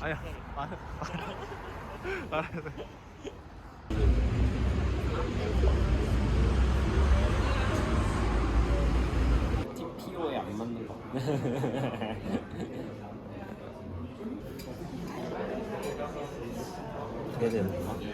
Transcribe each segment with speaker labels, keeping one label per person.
Speaker 1: 아니야. 돼
Speaker 2: TPO에 안 맞는 거. 어떻게 되는 거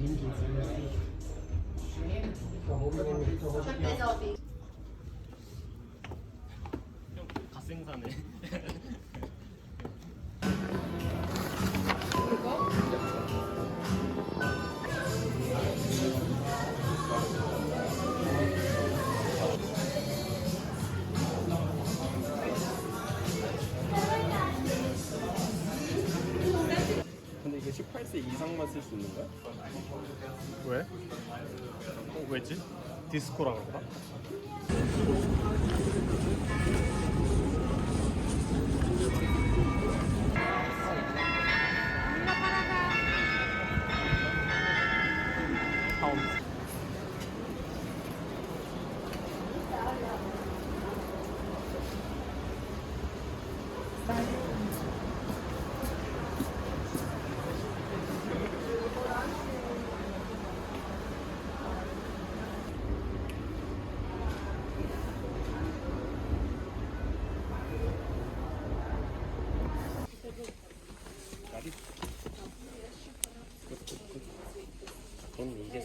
Speaker 3: Çok mesafe.
Speaker 1: 왜? 어 왜지? 디스코라 그런가?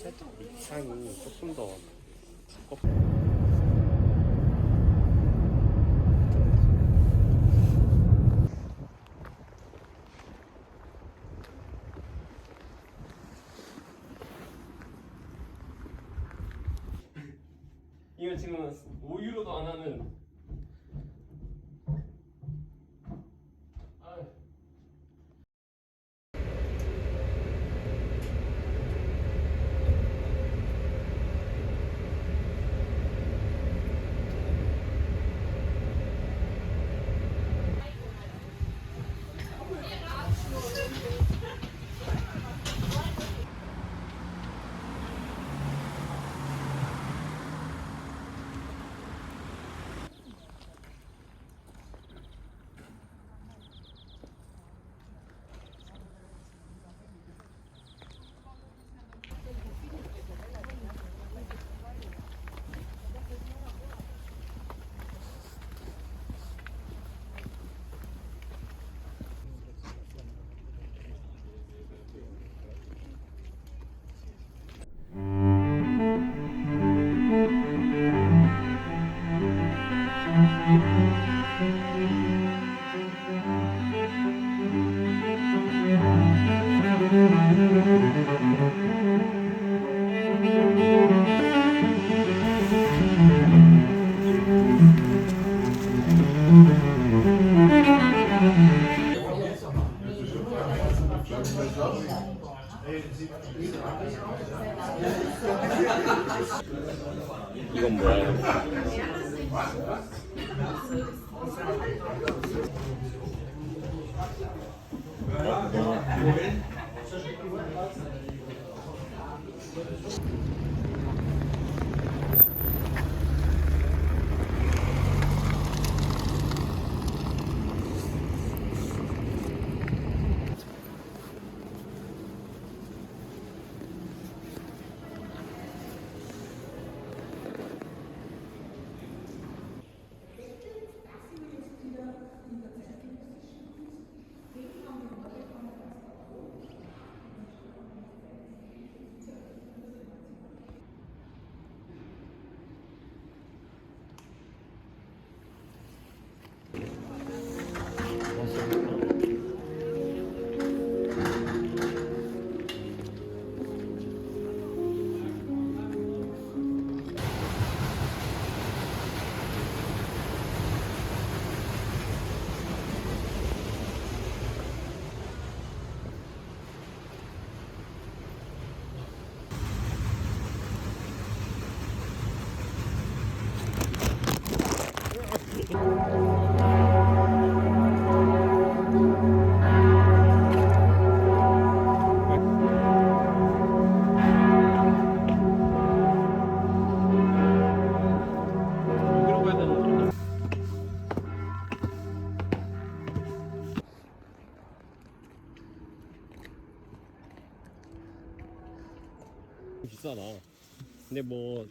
Speaker 3: 살짝 밑창이 조금 더 두껍
Speaker 2: 이거 지금 5유로도 안 하는.
Speaker 1: 이건 뭐야?
Speaker 3: 어?
Speaker 1: 근데 뭐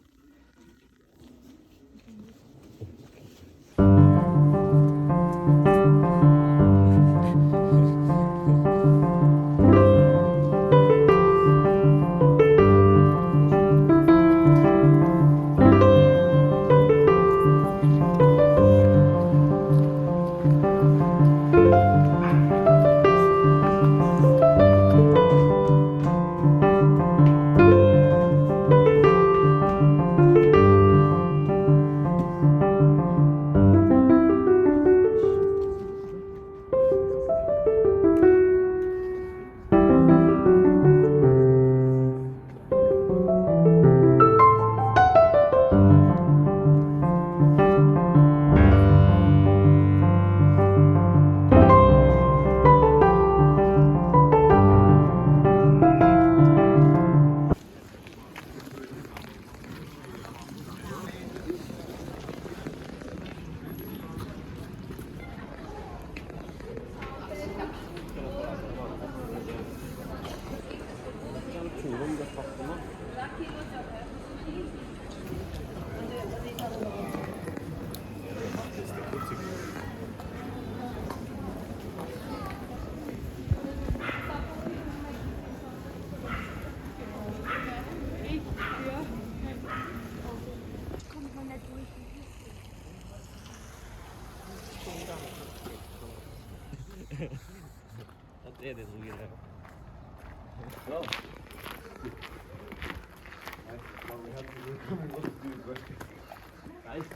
Speaker 1: Até desligar.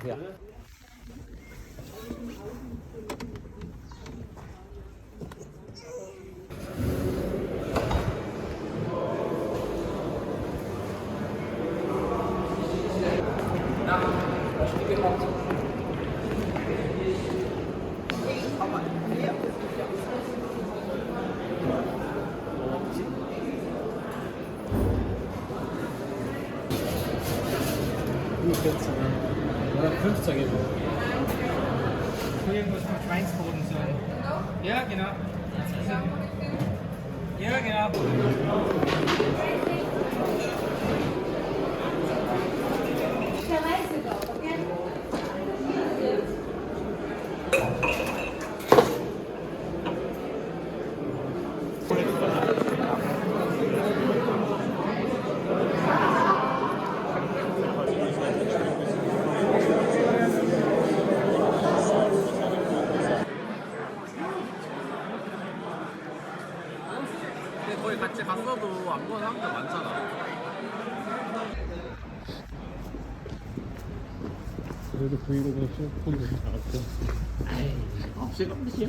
Speaker 1: Yeah. Nach, ich bin 14 oder 15 geben.
Speaker 4: Irgendwas mit Schweinsboden sein. Ja, genau. Ja, genau.
Speaker 3: Der Reisegau, okay? 거기 같이 갔어도 안 보는 사람들 많잖아.
Speaker 1: 그래도 브이로그는 휴대폰으로 나왔고.
Speaker 3: 시간 끝이야.